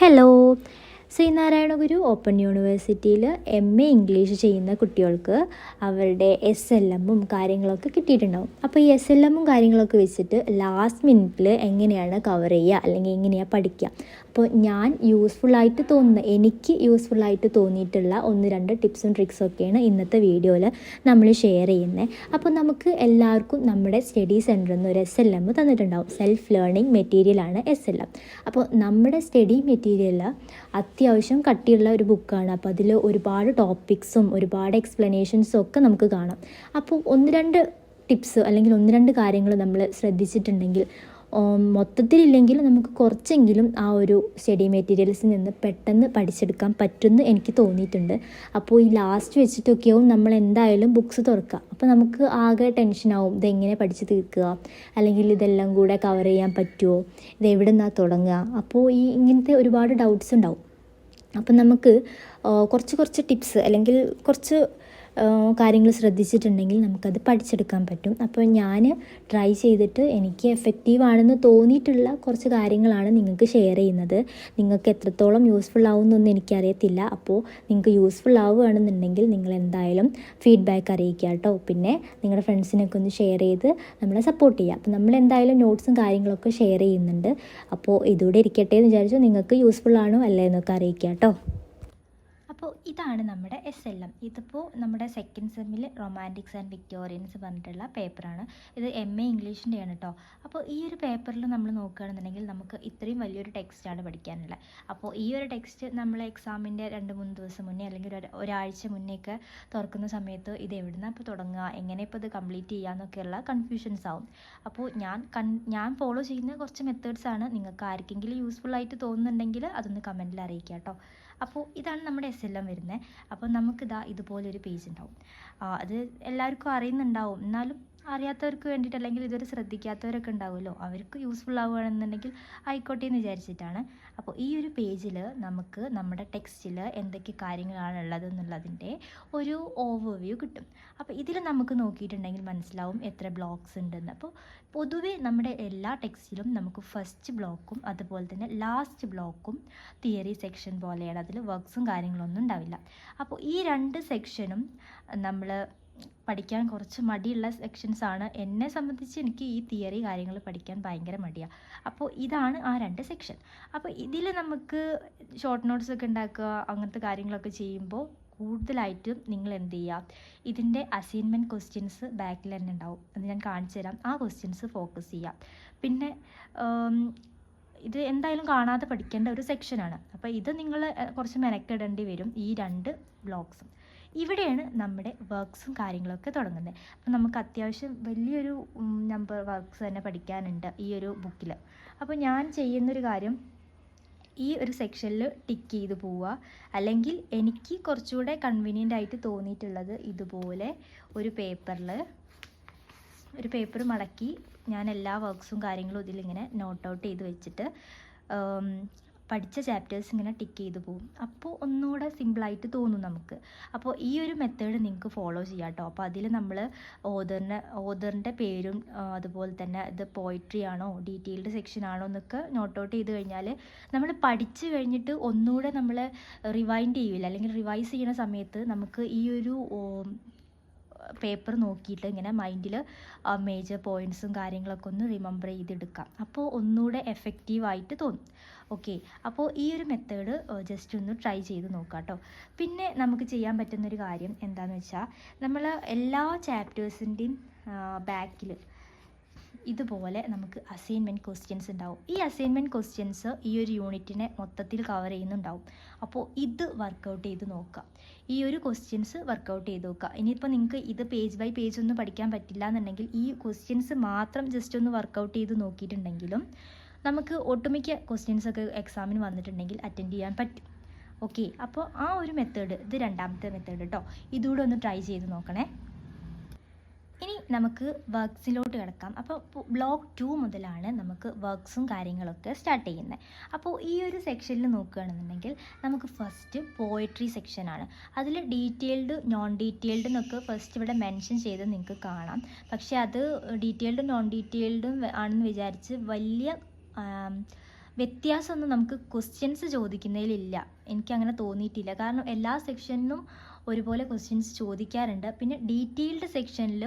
Hello Sreenarayana Guru open യൂണിവേഴ്സിറ്റിയിൽ M A English ചെയ്യുന്ന കുട്ടികൾക്ക് അവരുടെ എസ് എൽ എമ്മും കാര്യങ്ങളൊക്കെ കിട്ടിയിട്ടുണ്ടാവും. അപ്പോൾ ഈ എസ് എൽ എമ്മും കാര്യങ്ങളൊക്കെ വെച്ചിട്ട് ലാസ്റ്റ് മിനിറ്റിൽ എങ്ങനെയാണ് കവർ ചെയ്യുക? അല്ലെങ്കിൽ എങ്ങനെയാണ് പഠിക്കുക? അപ്പോൾ ഞാൻ യൂസ്ഫുള്ളായിട്ട് തോന്നുന്ന എനിക്ക് യൂസ്ഫുള്ളായിട്ട് തോന്നിയിട്ടുള്ള ഒന്ന് രണ്ട് ടിപ്സും ട്രിക്സും ഒക്കെയാണ് ഇന്നത്തെ വീഡിയോയിൽ നമ്മൾ ഷെയർ ചെയ്യുന്നത് അപ്പോൾ നമുക്ക് എല്ലാവർക്കും നമ്മുടെ സ്റ്റഡി സെന്ററിൽ നിന്ന് ഒരു എസ് എൽ എം തന്നിട്ടുണ്ടാവും. സെൽഫ് ലേണിംഗ് മെറ്റീരിയലാണ് എസ് എൽ എം അപ്പോൾ നമ്മുടെ സ്റ്റഡി മെറ്റീരിയൽ അത്യാവശ്യം കട്ടിയുള്ള ഒരു ബുക്കാണ് അപ്പോൾ അതിൽ ഒരുപാട് ടോപ്പിക്സും ഒരുപാട് എക്സ്പ്ലനേഷൻസും ഒക്കെ നമുക്ക് കാണാം. അപ്പോൾ ഒന്ന് രണ്ട് ടിപ്സ് അല്ലെങ്കിൽ ഒന്ന് രണ്ട് കാര്യങ്ങൾ നമ്മൾ ശ്രദ്ധിച്ചിട്ടുണ്ടെങ്കിൽ ഉം, മൊത്തത്തിലില്ലെങ്കിൽ നമുക്ക് കുറച്ചെങ്കിലും ആ ഒരു സ്റ്റഡി മെറ്റീരിയൽസിൽ നിന്ന് പെട്ടെന്ന് പഠിച്ചെടുക്കാൻ പറ്റുമെന്ന് എനിക്ക് തോന്നിയിട്ടുണ്ട്. അപ്പോൾ ഈ ലാസ്റ്റ് വെച്ചിട്ടൊക്കെയാവും നമ്മൾ എന്തായാലും ബുക്സ് തുറക്കുക. അപ്പോൾ നമുക്ക് ആകെ ടെൻഷനാവും ഇതെങ്ങനെ പഠിച്ച് തീർക്കുക? അല്ലെങ്കിൽ ഇതെല്ലാം കൂടെ കവർ ചെയ്യാൻ പറ്റുമോ? ഇത് എവിടെ നിന്നാണ് തുടങ്ങുക? അപ്പോൾ ഈ ഇങ്ങനത്തെ ഒരുപാട് ഡൗട്ട്സ് ഉണ്ടാവും. അപ്പം നമുക്ക് കുറച്ച് കുറച്ച് ടിപ്സ് അല്ലെങ്കിൽ കുറച്ച് കാര്യങ്ങൾ ശ്രദ്ധിച്ചിട്ടുണ്ടെങ്കിൽ നമുക്കത് പഠിച്ചെടുക്കാൻ പറ്റും. അപ്പോൾ ഞാൻ ട്രൈ ചെയ്തിട്ട് എനിക്ക് എഫക്റ്റീവ് ആണെന്ന് തോന്നിയിട്ടുള്ള കുറച്ച് കാര്യങ്ങളാണ് നിങ്ങൾക്ക് ഷെയർ ചെയ്യുന്നത്. നിങ്ങൾക്ക് എത്രത്തോളം യൂസ്ഫുൾ ആവുമെന്നൊന്നും എനിക്കറിയത്തില്ല. അപ്പോൾ നിങ്ങൾക്ക് യൂസ്ഫുൾ ആവുകയാണെന്നുണ്ടെങ്കിൽ നിങ്ങൾ എന്തായാലും ഫീഡ്ബാക്ക് അറിയിക്കുക കേട്ടോ. പിന്നെ നിങ്ങളുടെ ഫ്രണ്ട്സിനൊക്കെ ഒന്ന് ഷെയർ ചെയ്ത് നമ്മളെ സപ്പോർട്ട് ചെയ്യുക. അപ്പോൾ നമ്മൾ എന്തായാലും നോട്ട്സും കാര്യങ്ങളൊക്കെ ഷെയർ ചെയ്യുന്നുണ്ട്. അപ്പോൾ ഇതുകൂടെ ഇരിക്കട്ടെ എന്ന് വിചാരിച്ചു. നിങ്ങൾക്ക് യൂസ്ഫുൾ ആണോ അല്ലേ എന്നൊക്കെ അറിയിക്കുക കേട്ടോ. അപ്പോൾ ഇതാണ് നമ്മുടെ എസ് എൽ എം ഇതിപ്പോൾ നമ്മുടെ സെക്കൻഡ് സെമ്മിൽ റൊമാന്റിക്സ് ആൻഡ് വിക്ടോറിയൻസ് പറഞ്ഞിട്ടുള്ള പേപ്പറാണ് ഇത് എം എ ഇംഗ്ലീഷിന്റെയാണ് കേട്ടോ അപ്പോൾ ഈ ഒരു പേപ്പറിൽ നമ്മൾ നോക്കുകയാണെന്നുണ്ടെങ്കിൽ നമുക്ക് ഇത്രയും വലിയൊരു ടെക്സ്റ്റാണ് പഠിക്കാനുള്ളത്. അപ്പോൾ ഈ ഒരു ടെക്സ്റ്റ് നമ്മൾ എക്സാമിന്റെ രണ്ട് മൂന്ന് ദിവസം മുന്നേ അല്ലെങ്കിൽ ഒരു ഒരാഴ്ച മുന്നേയൊക്കെ തുറക്കുന്ന സമയത്ത് ഇത് എവിടുന്നാണ് ഇപ്പോൾ തുടങ്ങുക എങ്ങനെ ഇപ്പോൾ ഇത് കംപ്ലീറ്റ് ചെയ്യാന്നൊക്കെയുള്ള കൺഫ്യൂഷൻസ് ആവും. അപ്പോൾ ഞാൻ കൺ ഞാൻ ഫോളോ ചെയ്യുന്ന കുറച്ച് മെത്തേഡ്സ് ആണ്. നിങ്ങൾക്ക് ആർക്കെങ്കിലും യൂസ്ഫുൾ ആയിട്ട് തോന്നുന്നുണ്ടെങ്കിൽ അതൊന്ന് കമന്റിൽ അറിയിക്കുക കേട്ടോ അപ്പോൾ ഇതാണ് നമ്മുടെ എസ് വരുന്നേ. വരുന്നത് അപ്പോൾ നമുക്കിതാ ഇതുപോലൊരു പേജ് ഉണ്ടാവും അത് എല്ലാവർക്കും അറിയുന്നുണ്ടാവും എന്നാലും അറിയാത്തവർക്ക് വേണ്ടിയിട്ട് അല്ലെങ്കിൽ ഇതുവരെ ശ്രദ്ധിക്കാത്തവരൊക്കെ ഉണ്ടാവുമല്ലോ. അവർക്ക് യൂസ്ഫുൾ ആവുകയാണെന്നുണ്ടെങ്കിൽ ആയിക്കോട്ടെ എന്ന് വിചാരിച്ചിട്ടാണ്. അപ്പോൾ ഈ ഒരു പേജിൽ നമുക്ക് നമ്മുടെ ടെക്സ്റ്റിൽ എന്തൊക്കെ കാര്യങ്ങളാണ് ഉള്ളത് എന്നുള്ളതിന്റെ ഒരു ഓവർവ്യൂ കിട്ടും. അപ്പോൾ ഇതിൽ നമുക്ക് നോക്കിയിട്ടുണ്ടെങ്കിൽ മനസ്സിലാവും എത്ര ബ്ലോക്സ് ഉണ്ടെന്ന്. അപ്പോൾ പൊതുവേ നമ്മുടെ എല്ലാ ടെക്സ്റ്റിലും നമുക്ക് ഫസ്റ്റ് ബ്ലോക്കും അതുപോലെ തന്നെ ലാസ്റ്റ് ബ്ലോക്കും തിയറി സെക്ഷൻ പോലെയാണ്. അതിൽ വർക്ക്സും കാര്യങ്ങളൊന്നും ഉണ്ടാവില്ല. അപ്പോൾ ഈ രണ്ട് സെക്ഷനും നമ്മൾ പഠിക്കാൻ കുറച്ച് മടിയുള്ള സെക്ഷൻസ് ആണ്. എന്നെ സംബന്ധിച്ച് എനിക്ക് ഈ തിയറി കാര്യങ്ങൾ പഠിക്കാൻ ഭയങ്കര മടിയാണ് അപ്പോൾ ഇതാണ് ആ രണ്ട് സെക്ഷൻ അപ്പോൾ ഇതിൽ നമുക്ക് ഷോർട്ട് നോട്ട്സ് ഒക്കെ ഉണ്ടാക്കുക അങ്ങനത്തെ കാര്യങ്ങളൊക്കെ ചെയ്യുമ്പോൾ കൂടുതലായിട്ടും നിങ്ങൾ എന്ത് ചെയ്യുക? ഇതിന്റെ അസൈൻമെന്റ് ക്വസ്റ്റ്യൻസ് ബാക്കിൽ തന്നെ ഉണ്ടാവും. അത് ഞാൻ കാണിച്ചു തരാം. ആ ക്വസ്റ്റ്യൻസ് ഫോക്കസ് ചെയ്യുക. പിന്നെ ഇത് എന്തായാലും കാണാതെ പഠിക്കേണ്ട ഒരു സെക്ഷനാണ് അപ്പോൾ ഇത് നിങ്ങൾ കുറച്ച് മെനക്കെടേണ്ടി വരും ഈ രണ്ട് ബ്ലോക്സും ഇവിടെയാണ് നമ്മുടെ വർക്ക്സും കാര്യങ്ങളൊക്കെ തുടങ്ങുന്നത്. അപ്പോൾ നമുക്ക് അത്യാവശ്യം വലിയൊരു നമ്പർ വർക്ക്സ് തന്നെ പഠിക്കാനുണ്ട് ഈ ഒരു ബുക്കിൽ അപ്പോൾ ഞാൻ ചെയ്യുന്നൊരു കാര്യം ഈ ഒരു സെക്ഷനിൽ ടിക്ക് ചെയ്ത് പോവുക. അല്ലെങ്കിൽ എനിക്ക് കുറച്ചുകൂടെ കൺവീനിയന്റ് ആയിട്ട് തോന്നിയിട്ടുള്ളത് ഇതുപോലെ ഒരു പേപ്പറിൽ ഒരു പേപ്പർ മടക്കി ഞാൻ എല്ലാ വർക്ക്സും കാര്യങ്ങളും ഇതിലിങ്ങനെ നോട്ട് ഔട്ട് ചെയ്ത് വെച്ചിട്ട് പഠിച്ച ചാപ്റ്റേഴ്സ് ഇങ്ങനെ ടിക്ക് ചെയ്ത് പോകും അപ്പോൾ ഒന്നുകൂടെ സിമ്പിളായിട്ട് തോന്നും നമുക്ക്. അപ്പോൾ ഈ ഒരു മെത്തേഡ് നിങ്ങൾക്ക് ഫോളോ ചെയ്യാം കേട്ടോ അപ്പോൾ അതിൽ നമ്മൾ ഓതറിന്റെ ഓതറിന്റെ പേരും അതുപോലെ തന്നെ ഇത് പോയിട്രി ആണോ ഡീറ്റെയിൽഡ് സെക്ഷൻ ആണോ എന്നൊക്കെ നോട്ട് ഔട്ട് ചെയ്ത് കഴിഞ്ഞാൽ നമ്മൾ പഠിച്ചു കഴിഞ്ഞിട്ട് ഒന്നുകൂടെ നമ്മൾ റിവൈൻഡ് ചെയ്യില്ല അല്ലെങ്കിൽ റിവൈസ് ചെയ്യുന്ന സമയത്ത് നമുക്ക് ഈ ഒരു പേപ്പർ നോക്കിയിട്ട് ഇങ്ങനെ മൈൻഡിൽ മേജർ പോയിന്റ്സും കാര്യങ്ങളൊക്കെ ഒന്ന് റിമെമ്പർ ചെയ്തെടുക്കാം. അപ്പോൾ ഒന്നുകൂടെ എഫക്റ്റീവായിട്ട് തോന്നും. ഓക്കെ അപ്പോൾ ഈ ഒരു മെത്തേഡ് ജസ്റ്റ് ഒന്ന് ട്രൈ ചെയ്ത് നോക്കാം കേട്ടോ പിന്നെ നമുക്ക് ചെയ്യാൻ പറ്റുന്നൊരു കാര്യം എന്താണെന്ന് വെച്ചാൽ നമ്മൾ എല്ലാ ചാപ്റ്റേഴ്സിന്റെയും ബാക്കിൽ ഇതുപോലെ നമുക്ക് അസൈൻമെന്റ് ക്വസ്റ്റ്യൻസ് ഉണ്ടാവും. ഈ അസൈൻമെന്റ് ക്വസ്റ്റ്യൻസ് ഈ ഒരു യൂണിറ്റിനെ മൊത്തത്തിൽ കവർ ചെയ്യുന്നുണ്ടാവും. അപ്പോൾ ഇത് വർക്കൗട്ട് ചെയ്ത് നോക്കുക ഈ ഒരു ക്വസ്റ്റ്യൻസ് വർക്കൗട്ട് ചെയ്ത് നോക്കുക ഇനിയിപ്പോൾ നിങ്ങൾക്ക് ഇത് പേജ് ബൈ പേജ് ഒന്നും പഠിക്കാൻ പറ്റില്ല എന്നുണ്ടെങ്കിൽ ഈ ക്വസ്റ്റ്യൻസ് മാത്രം ജസ്റ്റ് ഒന്ന് വർക്കൗട്ട് ചെയ്ത് നോക്കിയിട്ടുണ്ടെങ്കിലും നമുക്ക് ഒട്ടുമിക്ക ക്വസ്റ്റ്യൻസ് ഒക്കെ എക്സാമിന് വന്നിട്ടുണ്ടെങ്കിൽ അറ്റൻഡ് ചെയ്യാൻ പറ്റും. ഓക്കെ അപ്പോൾ ആ ഒരു മെത്തേഡ് ഇത് രണ്ടാമത്തെ മെത്തേഡ് കേട്ടോ ഇതുകൂടെ ഒന്ന് ട്രൈ ചെയ്ത് നോക്കണേ. ഇനി നമുക്ക് വർക്ക്സിലോട്ട് കിടക്കാം. അപ്പോൾ ബ്ലോക്ക് ടു മുതലാണ് നമുക്ക് വർക്ക്സും കാര്യങ്ങളൊക്കെ സ്റ്റാർട്ട് ചെയ്യുന്നത്. അപ്പോൾ ഈ ഒരു സെക്ഷനിൽ നോക്കുകയാണെന്നുണ്ടെങ്കിൽ നമുക്ക് ഫസ്റ്റ് പോയട്രി സെക്ഷനാണ് അതിൽ ഡീറ്റെയിൽഡ് നോൺ ഡീറ്റെയിൽഡ് എന്നൊക്കെ ഫസ്റ്റ് ഇവിടെ മെൻഷൻ ചെയ്ത് നിങ്ങൾക്ക് കാണാം. പക്ഷേ അത് ഡീറ്റെയിൽഡും നോൺ ഡീറ്റെയിൽഡും ആണെന്ന് വിചാരിച്ച് വലിയ വ്യത്യാസമൊന്നും നമുക്ക് ക്വസ്റ്റ്യൻസ് ചോദിക്കുന്നതിലില്ല. എനിക്കങ്ങനെ തോന്നിയിട്ടില്ല. കാരണം എല്ലാ സെക്ഷനിലും ഒരുപോലെ ക്വസ്റ്റ്യൻസ് ചോദിക്കാറുണ്ട്. പിന്നെ ഡീറ്റെയിൽഡ് സെക്ഷനിൽ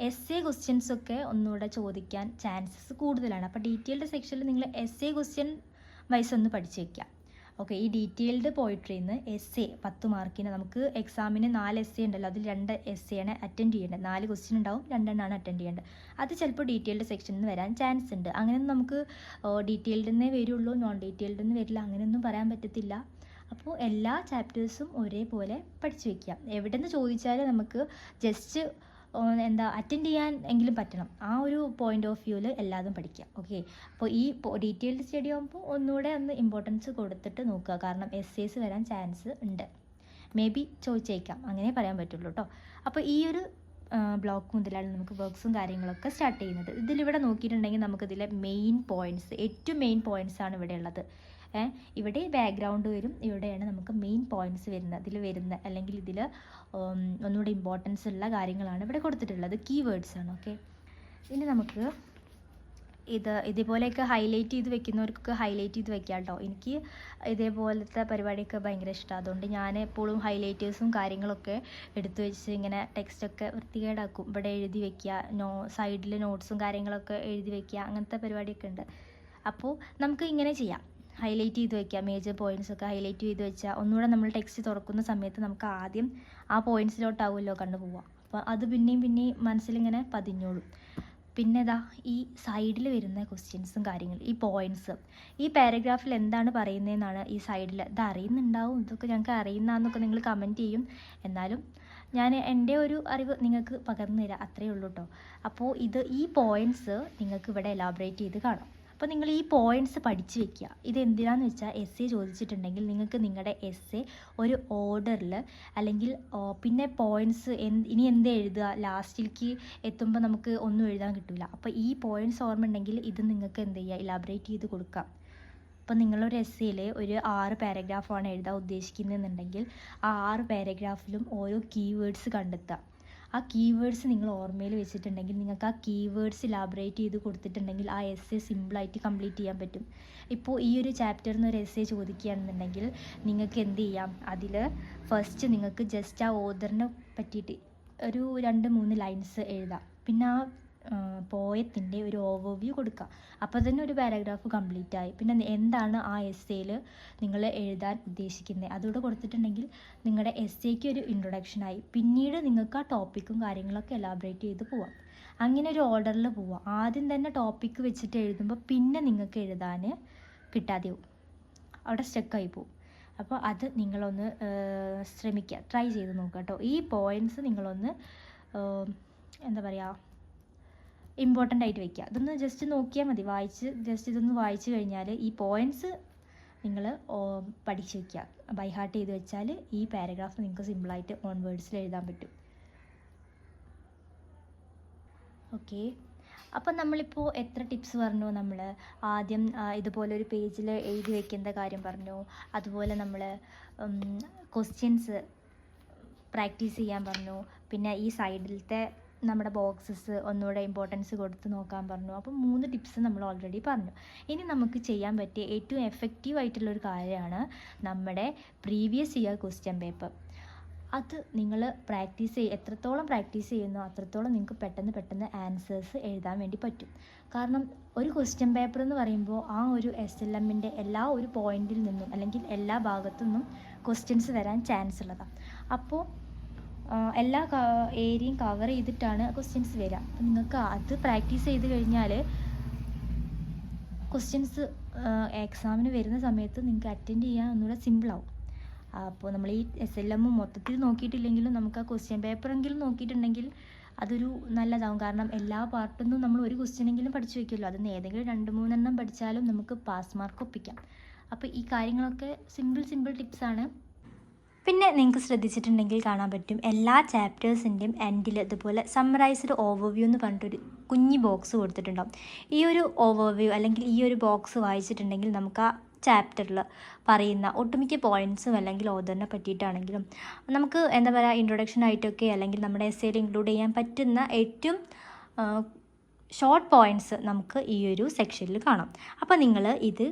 എസ് എ ക്വസ്റ്റ്യൻസ് ഒക്കെ ഒന്നുകൂടെ ചോദിക്കാൻ ചാൻസസ് കൂടുതലാണ്. അപ്പോൾ ഡീറ്റെയിൽഡ് സെക്ഷനിൽ നിങ്ങൾ എസ് എ ക്വസ്റ്റ്യൻ വൈസ് ഒന്ന് പഠിച്ചു വയ്ക്കുക ഓക്കെ ഈ ഡീറ്റെയിൽഡ് പോയിട്രിയിൽ നിന്ന് എസ് എ പത്ത് മാർക്കിന് നമുക്ക് എക്സാമിന് നാല് എസ് എ ഉണ്ടല്ലോ. അതിൽ രണ്ട് എസ് എ ആണ് അറ്റൻഡ് ചെയ്യേണ്ടത്. നാല് ക്വസ്റ്റ്യൻ ഉണ്ടാവും രണ്ടെണ്ണമാണ് അറ്റൻഡ് ചെയ്യേണ്ടത്. അത് ചിലപ്പോൾ ഡീറ്റെയിൽഡ് സെക്ഷനിൽ നിന്ന് വരാൻ ചാൻസ് ഉണ്ട്. അങ്ങനെയൊന്നും നമുക്ക് ഡീറ്റെയിൽഡ് നിന്നേ വരുള്ളൂ നോൺ ഡീറ്റെയിൽഡ് നിന്ന് വരില്ല അങ്ങനെയൊന്നും പറയാൻ പറ്റത്തില്ല. അപ്പോൾ എല്ലാ ചാപ്റ്റേഴ്സും ഒരേപോലെ പഠിച്ചു വയ്ക്കുക എവിടെ നിന്ന് ചോദിച്ചാലും നമുക്ക് ജസ്റ്റ് എന്താ അറ്റൻഡ് ചെയ്യാൻ എങ്കിലും പറ്റണം. ആ ഒരു പോയിന്റ് ഓഫ് വ്യൂവിൽ എല്ലാതും പഠിക്കുക ഓക്കെ അപ്പോൾ ഈ ഡീറ്റെയിൽഡ് സ്റ്റഡി ആകുമ്പോൾ ഒന്നുകൂടെ ഒന്ന് ഇമ്പോർട്ടൻസ് കൊടുത്തിട്ട് നോക്കുക. കാരണം എസ് എസ് വരാൻ ചാൻസ് ഉണ്ട്. മേ ബി ചോദിച്ചേക്കാം അങ്ങനെ പറയാൻ പറ്റുള്ളൂ കേട്ടോ അപ്പോൾ ഈ ഒരു ബ്ലോക്ക് മുതലാണ് നമുക്ക് വർക്ക്സും കാര്യങ്ങളൊക്കെ സ്റ്റാർട്ട് ചെയ്യുന്നത്. ഇതിലിവിടെ നോക്കിയിട്ടുണ്ടെങ്കിൽ നമുക്കിതിലെ മെയിൻ പോയിന്റ്സ് ഏറ്റവും മെയിൻ പോയിന്റ്സ് ആണ് ഇവിടെ ഉള്ളത്. ഇവിടെ ബാക്ക്ഗ്രൗണ്ട് വരും. ഇവിടെയാണ് നമുക്ക് മെയിൻ പോയിന്റ്സ് വരുന്നത്. ഇതിൽ വരുന്ന അല്ലെങ്കിൽ ഇതിൽ ഒന്നുകൂടി ഇമ്പോർട്ടൻസ് ഉള്ള കാര്യങ്ങളാണ് ഇവിടെ കൊടുത്തിട്ടുള്ളത്. കീവേഡ്സ് ആണ് ഓക്കെ ഇനി നമുക്ക് ഇത് ഇതേപോലെയൊക്കെ ഹൈലൈറ്റ് ചെയ്ത് വെക്കുന്നവർക്കൊക്കെ ഹൈലൈറ്റ് ചെയ്ത് വെക്കാം കേട്ടോ എനിക്ക് ഇതേപോലത്തെ പരിപാടിയൊക്കെ ഭയങ്കര ഇഷ്ടമാണ് അതുകൊണ്ട് ഞാൻ എപ്പോഴും ഹൈലൈറ്റേഴ്സും കാര്യങ്ങളൊക്കെ എടുത്തു വെച്ച് ഇങ്ങനെ ടെക്സ്റ്റൊക്കെ വൃത്തികേടാക്കും. ഇവിടെ എഴുതി വെക്കുക നോ സൈഡിൽ നോട്ട്സും കാര്യങ്ങളൊക്കെ എഴുതി വെക്കുക അങ്ങനത്തെ പരിപാടിയൊക്കെ ഉണ്ട്. അപ്പോൾ നമുക്ക് ഇങ്ങനെ ചെയ്യാം. ഹൈലൈറ്റ് ചെയ്ത് വെക്കുക മേജർ പോയിന്റ്സ് ഒക്കെ ഹൈലൈറ്റ് ചെയ്ത് വെച്ചാൽ ഒന്നുകൂടെ നമ്മൾ ടെക്സ്റ്റ് തുറക്കുന്ന സമയത്ത് നമുക്ക് ആദ്യം ആ പോയിന്റ്സിലോട്ടാവുമല്ലോ കണ്ടു പോവുക അപ്പോൾ അത് പിന്നെയും പിന്നെയും മനസ്സിലിങ്ങനെ പതിഞ്ഞോളും. പിന്നെ ഇതാ ഈ സൈഡിൽ വരുന്ന ക്വസ്റ്റ്യൻസും കാര്യങ്ങളും ഈ പോയിന്റ്സ് ഈ പാരഗ്രാഫിൽ എന്താണ് പറയുന്നതെന്നാണ് ഈ സൈഡിൽ ഇത് അറിയുന്നുണ്ടാവും ഇതൊക്കെ ഞങ്ങൾക്ക് അറിയുന്നതെന്നൊക്കെ നിങ്ങൾ കമന്റ് ചെയ്യും. എന്നാലും ഞാൻ എന്റെ ഒരു അറിവ് നിങ്ങൾക്ക് പകർന്നു തരാം അത്രയേ ഉള്ളൂ കേട്ടോ അപ്പോൾ ഇത് ഈ പോയിന്റ്സ് നിങ്ങൾക്ക് ഇവിടെ എലാബറേറ്റ് ചെയ്ത് കാണാം. അപ്പോൾ നിങ്ങൾ ഈ പോയിന്റ്സ് പഠിച്ച് വെക്കുക. ഇത് എന്തിനാന്ന് വെച്ചാൽ എസ് എ ചോദിച്ചിട്ടുണ്ടെങ്കിൽ നിങ്ങൾക്ക് നിങ്ങളുടെ എസ് എ ഒരു ഓർഡറിൽ അല്ലെങ്കിൽ പിന്നെ പോയിന്റ്സ് ഇനി എന്ത് എഴുതുക? ലാസ്റ്റിലേക്ക് എത്തുമ്പോൾ നമുക്ക് ഒന്നും എഴുതാൻ കിട്ടില്ല അപ്പോൾ ഈ പോയിന്റ്സ് ഓർമ്മ ഉണ്ടെങ്കിൽ ഇത് നിങ്ങൾക്ക് എന്ത് ചെയ്യുക? ഇലാബറേറ്റ് ചെയ്ത് കൊടുക്കാം അപ്പോൾ നിങ്ങളൊരു എസ് എയിൽ ഒരു ആറ് പാരഗ്രാഫാണ് എഴുതാൻ ഉദ്ദേശിക്കുന്നതെന്നുണ്ടെങ്കിൽ ആ ആറ് പാരഗ്രാഫിലും ഓരോ കീവേഡ്സ് കണ്ടെത്തുക. ആ കീവേഡ്സ് നിങ്ങൾ ഓർമ്മയിൽ വെച്ചിട്ടുണ്ടെങ്കിൽ നിങ്ങൾക്ക് ആ കീവേഡ്സ് ഇലാബറേറ്റ് ചെയ്ത് കൊടുത്തിട്ടുണ്ടെങ്കിൽ ആ എസ് എ സിമ്പിളായിട്ട് കംപ്ലീറ്റ് ചെയ്യാൻ പറ്റും. ഇപ്പോൾ ഈ ഒരു ചാപ്റ്ററിൽ നിന്ന് ഒരു എസ് എ ചോദിക്കുകയാണെന്നുണ്ടെങ്കിൽ നിങ്ങൾക്ക് എന്ത് ചെയ്യാം? അതിൽ ഫസ്റ്റ് നിങ്ങൾക്ക് ജസ്റ്റ് ആ ഓദറിനെ പറ്റിയിട്ട് ഒരു രണ്ട് മൂന്ന് ലൈൻസ് എഴുതാം. പിന്നെ ആ പോയത്തിന്റെ ഒരു ഓവർവ്യൂ കൊടുക്കുക അപ്പോൾ തന്നെ ഒരു പാരഗ്രാഫ് കംപ്ലീറ്റ് ആയി. പിന്നെ എന്താണ് ആ എസ്സേയിൽ നിങ്ങൾ എഴുതാൻ ഉദ്ദേശിക്കുന്നത് അതുകൂടെ കൊടുത്തിട്ടുണ്ടെങ്കിൽ നിങ്ങളുടെ എസ്സേയ്ക്ക് ഒരു ഒരു ഇൻട്രൊഡക്ഷനായി പിന്നീട് നിങ്ങൾക്ക് ആ ടോപ്പിക്കും കാര്യങ്ങളൊക്കെ എലാബറേറ്റ് ചെയ്ത് പോവാം. അങ്ങനെ ഒരു ഓർഡറിൽ പോവാം. ആദ്യം തന്നെ ടോപ്പിക്ക് വെച്ചിട്ട് എഴുതുമ്പോൾ പിന്നെ നിങ്ങൾക്ക് എഴുതാൻ കിട്ടാതെ പോവും. അവിടെ സ്റ്റക്കായി പോവും. അപ്പോൾ അത് നിങ്ങളൊന്ന് ശ്രമിക്കുക ട്രൈ ചെയ്ത് നോക്കുക കേട്ടോ ഈ പോയിന്റ്സ് നിങ്ങളൊന്ന് എന്താ പറയുക ഇമ്പോർട്ടന്റ് ആയിട്ട് വെക്കുക ഇതൊന്ന് ജസ്റ്റ് നോക്കിയാൽ മതി. വായിച്ച് ജസ്റ്റ് ഇതൊന്ന് വായിച്ചു കഴിഞ്ഞാൽ ഈ പോയിന്റ്സ് നിങ്ങൾ പഠിച്ച് വയ്ക്കുക. ബൈ ഹാർട്ട് ചെയ്ത് വെച്ചാൽ ഈ പാരഗ്രാഫ് നിങ്ങൾക്ക് സിമ്പിളായിട്ട് ഓൺ വേർഡ്സിൽ എഴുതാൻ പറ്റും. ഓക്കെ അപ്പം നമ്മളിപ്പോൾ എത്ര ടിപ്സ് പറഞ്ഞു? നമ്മൾ ആദ്യം ഇതുപോലെ ഒരു പേജിൽ എഴുതി വയ്ക്കേണ്ട കാര്യം പറഞ്ഞു. അതുപോലെ നമ്മൾ ക്വസ്റ്റ്യൻസ് പ്രാക്ടീസ് ചെയ്യാൻ പറഞ്ഞു. പിന്നെ ഈ സൈഡിലത്തെ നമ്മുടെ ബോക്സസ് ഒന്നുകൂടെ ഇമ്പോർട്ടൻസ് കൊടുത്ത് നോക്കാൻ പറഞ്ഞു. അപ്പം മൂന്ന് ടിപ്സ് നമ്മൾ ഓൾറെഡി പറഞ്ഞു. ഇനി നമുക്ക് ചെയ്യാൻ പറ്റിയ ഏറ്റവും എഫക്റ്റീവ് ആയിട്ടുള്ളൊരു കാര്യമാണ് നമ്മുടെ പ്രീവിയസ് ഇയർ ക്വസ്റ്റ്യൻ പേപ്പർ അത് നിങ്ങൾ പ്രാക്ടീസ് ചെയ്യ എത്രത്തോളം പ്രാക്ടീസ് ചെയ്യുന്നു അത്രത്തോളം നിങ്ങൾക്ക് പെട്ടെന്ന് പെട്ടെന്ന് ആൻസേഴ്സ് എഴുതാൻ വേണ്ടി പറ്റും. കാരണം ഒരു ക്വസ്റ്റ്യൻ പേപ്പർ എന്ന് പറയുമ്പോൾ ആ ഒരു എസ് എൽ എമ്മിന്റെ എല്ലാ ഒരു പോയിന്റിൽ നിന്നും അല്ലെങ്കിൽ എല്ലാ ഭാഗത്തു നിന്നും ക്വസ്റ്റ്യൻസ് വരാൻ ചാൻസ് ഉള്ളതാണ്. അപ്പോൾ എല്ലാ ഏരിയയും കവർ ചെയ്തിട്ടാണ് ക്വസ്റ്റ്യൻസ് വരിക അപ്പം നിങ്ങൾക്ക് അത് പ്രാക്ടീസ് ചെയ്ത് കഴിഞ്ഞാൽ ക്വസ്റ്റ്യൻസ് എക്സാമിന് വരുന്ന സമയത്ത് നിങ്ങൾക്ക് അറ്റൻഡ് ചെയ്യാൻ ഒന്നുകൂടെ സിമ്പിളാവും അപ്പോൾ നമ്മൾ ഈ എസ് എൽ എം മൊത്തത്തിൽ നോക്കിയിട്ടില്ലെങ്കിലും നമുക്ക് ആ ക്വസ്റ്റ്യൻ പേപ്പറെങ്കിലും നോക്കിയിട്ടുണ്ടെങ്കിൽ അതൊരു നല്ലതാവും. കാരണം എല്ലാ പാർട്ടിൽ നിന്നും നമ്മൾ ഒരു ക്വസ്റ്റ്യനെങ്കിലും പഠിച്ചു വയ്ക്കുമല്ലോ അതിന് ഏതെങ്കിലും രണ്ട് മൂന്നെണ്ണം പഠിച്ചാലും നമുക്ക് പാസ് മാർക്ക് ഒപ്പിക്കാം. അപ്പോൾ ഈ കാര്യങ്ങളൊക്കെ സിമ്പിൾ സിമ്പിൾ ടിപ്സാണ് പിന്നെ നിങ്ങൾക്ക് ശ്രദ്ധിച്ചിട്ടുണ്ടെങ്കിൽ കാണാൻ പറ്റും എല്ലാ ചാപ്റ്റേഴ്സിന്റെയും എൻഡിൽ അതുപോലെ സമ്മറൈസ്ഡ് ഓവർവ്യൂ എന്ന് പറഞ്ഞിട്ടൊരു കുഞ്ഞി ബോക്സ് കൊടുത്തിട്ടുണ്ടാവും. ഈ ഒരു ഓവർവ്യൂ അല്ലെങ്കിൽ ഈ ഒരു ബോക്സ് വായിച്ചിട്ടുണ്ടെങ്കിൽ നമുക്ക് ആ ചാപ്റ്ററിൽ പറയുന്ന ഒട്ടുമിക്ക പോയിന്റ്സും അല്ലെങ്കിൽ ഓദറിനെ പറ്റിയിട്ടാണെങ്കിലും നമുക്ക് എന്താ പറയുക ഇൻട്രൊഡക്ഷൻ ആയിട്ടൊക്കെ അല്ലെങ്കിൽ നമ്മുടെ എസ്സേയിൽ ഇൻക്ലൂഡ് ചെയ്യാൻ പറ്റുന്ന ഏറ്റവും ഷോർട്ട് പോയിന്റ്സ് നമുക്ക് ഈ ഒരു സെക്ഷനിൽ കാണാം. അപ്പോൾ നിങ്ങൾ ഇത്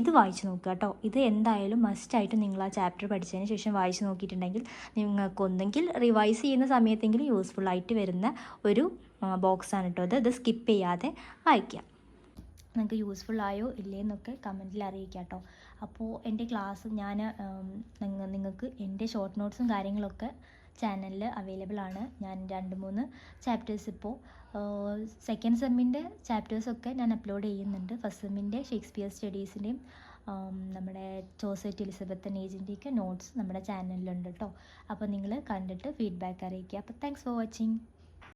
ഇത് വായിച്ചു നോക്കുക കേട്ടോ. ഇത് എന്തായാലും മസ്റ്റായിട്ട് നിങ്ങൾ ആ ചാപ്റ്റർ പഠിച്ചതിന് ശേഷം വായിച്ചു നോക്കിയിട്ടുണ്ടെങ്കിൽ നിങ്ങൾക്ക് ഒന്നെങ്കിൽ റിവൈസ് ചെയ്യുന്ന സമയത്തെങ്കിലും യൂസ്ഫുൾ ആയിട്ട് വരുന്ന ഒരു ബോക്സാണ് കേട്ടോ അത് ഇത്. സ്കിപ്പ് ചെയ്യാതെ വായിക്കുക. നിങ്ങൾക്ക് യൂസ്ഫുൾ ആയോ ഇല്ലേ എന്നൊക്കെ കമന്റിൽ അറിയിക്കുക കേട്ടോ അപ്പോൾ എന്റെ ക്ലാസ് ഞാൻ നിങ്ങൾക്ക് എന്റെ ഷോർട്ട് നോട്ട്സും കാര്യങ്ങളൊക്കെ ചാനലിൽ അവൈലബിൾ ആണ്. ഞാൻ രണ്ട് മൂന്ന് ചാപ്റ്റേഴ്സ് ഇപ്പോൾ സെക്കൻഡ് സെമ്മിന്റെ ചാപ്റ്റേഴ്സൊക്കെ ഞാൻ അപ്ലോഡ് ചെയ്യുന്നുണ്ട്. ഫസ്റ്റ് സെമ്മിന്റെ ഷേക്സ്പിയർ സ്റ്റഡീസിന്റെയും നമ്മുടെ ജോസഫ് എലിസബത്തൻ ഏജിന്റെയൊക്കെ നോട്ട്സ് നമ്മുടെ ചാനലിലുണ്ട് കേട്ടോ അപ്പോൾ നിങ്ങൾ കണ്ടിട്ട് ഫീഡ്ബാക്ക് അറിയിക്കുക. അപ്പോൾ താങ്ക്സ് ഫോർ വാച്ചിങ്